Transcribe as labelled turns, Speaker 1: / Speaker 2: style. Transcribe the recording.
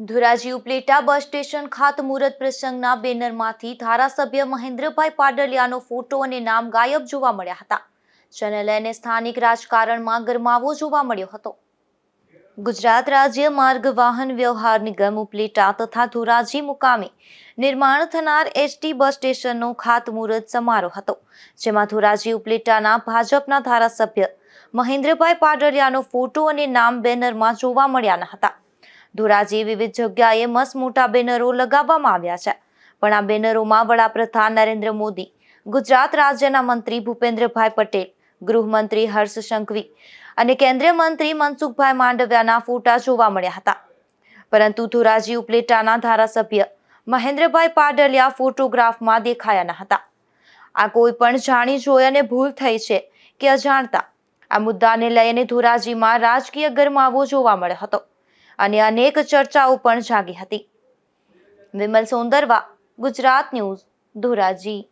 Speaker 1: Dhoraji Upleta bus station ખાતમુહૂર્ત પ્રસંગના બેનરમાંથી ધારાસભ્ય મહેન્દ્રભાઈ પાડલિયાનો photo અને નામ ગાયબ જોવા મળ્યા હતા. જેને સ્થાનિક રાજકારણમાં ગરમાવો જોવા મળ્યો હતો. ગુજરાત રાજ્ય માર્ગ વાહન વ્યવહાર નિગમ ઉપલેટા તથા ધોરાજી મુકામે નિર્માણ થનાર એસટી બસ સ્ટેશનનો ખાતમુહૂર્ત સમારોહ હતો, જેમાં ધોરાજી ઉપલેટાના ભાજપના ધારાસભ્ય મહેન્દ્રભાઈ પાડલિયાનો ફોટો અને નામ બેનરમાં જોવા મળ્યા હતા. ધોરાજી વિવિધ જગ્યાએ મસ્ત મોટા બેનરો લગાવવામાં આવ્યા છે. પણ આ બેનરોમાં વડાપ્રધાન નરેન્દ્ર મોદી, ગુજરાત રાજ્યના મંત્રી ભૂપેન્દ્રભાઈ પટેલ, ગૃહમંત્રી હર્ષ સંઘવી અને કેન્દ્રીય મંત્રી મનસુખભાઈ માંડવિયાના ફોટા જોવા મળ્યા હતા. પરંતુ ધોરાજી ઉપલેટાના ધારાસભ્ય મહેન્દ્રભાઈ પાડલિયા ફોટોગ્રાફમાં દેખાયા ન હતા. આ કોઈ પણ જાણી જોઈ અને ભૂલ થઈ છે કે અજાણતા, આ મુદ્દાને લઈને ધોરાજીમાં રાજકીય ગરમાવો જોવા મળ્યો હતો. અને અનેક ચર્ચાઓ પણ જાગી હતી. વિમલ સોંદરવા ગુજરાત ન્યૂઝ ધોરાજી.